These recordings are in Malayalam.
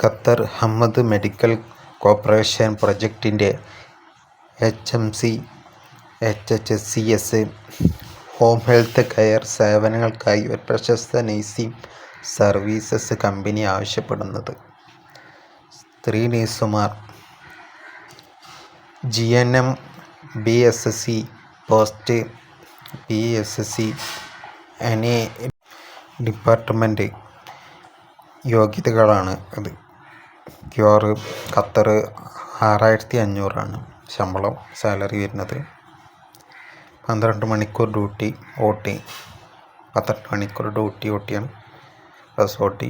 Qatar Hamad medical corporation പ്രൊജക്ടിന്റെ H M C H H C S home health care സേവനങ്ങൾക്കായി ഒരു പ്രശസ്ത നേഴ്സിംഗ് സർവീസസ് കമ്പനി ആവശ്യപ്പെടുന്നത്. സ്ത്രീ നേഴ്സുമാർ G N M B S S C post B S S C N A department യോഗ്യതകളാണ് ഇത് ക്യൂറ് ഖത്തർ ആറായിരത്തി അഞ്ഞൂറാണ് ശമ്പളം സാലറി വരുന്നത്. പന്ത്രണ്ട് മണിക്കൂർ ഡ്യൂട്ടി ഒ ടി. പന്ത്രണ്ട് മണിക്കൂർ duty O ടിയാണ്. Plus O T.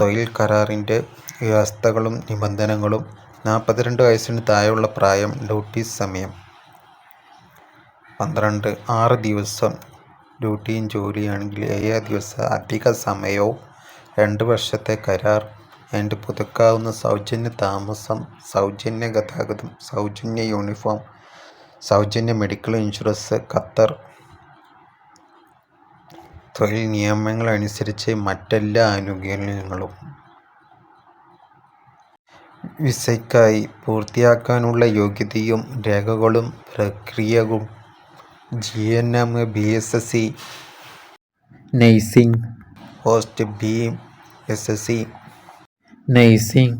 തൊഴിൽ കരാറിന്റെ വ്യവസ്ഥകളും നിബന്ധനകളും നാൽപ്പത്തിരണ്ട് വയസ്സിന് താഴെയുള്ള പ്രായം ഡ്യൂട്ടി സമയം. പന്ത്രണ്ട് ആറ് ദിവസം ഡ്യൂട്ടിയും ജോലിയാണെങ്കിൽ ഏഴ് ദിവസം അധിക സമയവും രണ്ട് വർഷത്തെ കരാർ ആൻഡ് പുതുക്കാവുന്ന സൗജന്യ താമസം സൗജന്യ ഗതാഗതം സൗജന്യ യൂണിഫോം സൗജന്യ മെഡിക്കൽ ഇൻഷുറൻസ് ഖത്തർ തൊഴിൽ നിയമങ്ങളനുസരിച്ച് മറ്റെല്ലാ ആനുകൂല്യങ്ങളും വിസയ്ക്കായി പൂർത്തിയാക്കാനുള്ള യോഗ്യതയും രേഖകളും പ്രക്രിയകളും G N M B S S C nursing post B S S C nursing.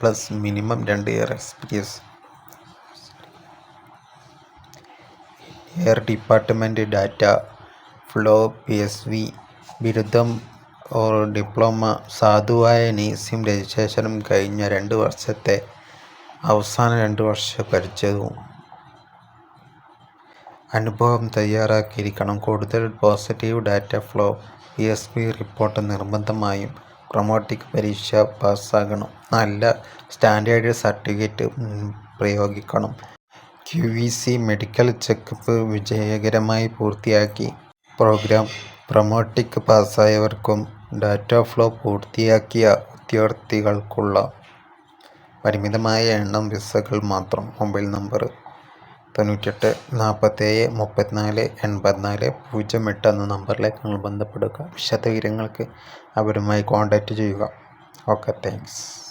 Plus minimum രണ്ട് year experience. Air department data flow P S V ബിരുദം ഓർ ഡിപ്ലോമ സാധുവായ നേഴ്സിംഗ് രജിസ്ട്രേഷനും കഴിഞ്ഞ രണ്ട് വർഷത്തെ അവസാന രണ്ട് വർഷം പരിചയവും അനുഭവം തയ്യാറാക്കിയിരിക്കണം. കൂടുതൽ positive data flow P S V report നിർബന്ധമായും പ്രൊമോട്ടിക് പരീക്ഷ പാസ്സാകണം. നല്ല സ്റ്റാൻഡേർഡ് സർട്ടിഫിക്കറ്റ് പ്രയോഗിക്കണം. Q V C medical checkup വിജയകരമായി പൂർത്തിയാക്കി. പ്രോഗ്രാം പ്രൊമോട്ടിക് പാസ്സായവർക്കും ഡാറ്റ ഫ്ലോ പൂർത്തിയാക്കിയ ഉദ്യോഗാർത്ഥികൾക്കുള്ള പരിമിതമായ എണ്ണം വിസകൾ മാത്രം. മൊബൈൽ നമ്പർ തൊണ്ണൂറ്റെട്ട് നാൽപ്പത്തേഴ് മുപ്പത്തിനാല് എൺപത്തിനാല് പൂജ്യം എട്ട് എന്ന നമ്പറിലേക്ക് നിങ്ങൾ ബന്ധപ്പെടുക. വിശദവിവരങ്ങൾക്ക് അവരുമായി കോൺടാക്റ്റ് ചെയ്യുക. Okay thanks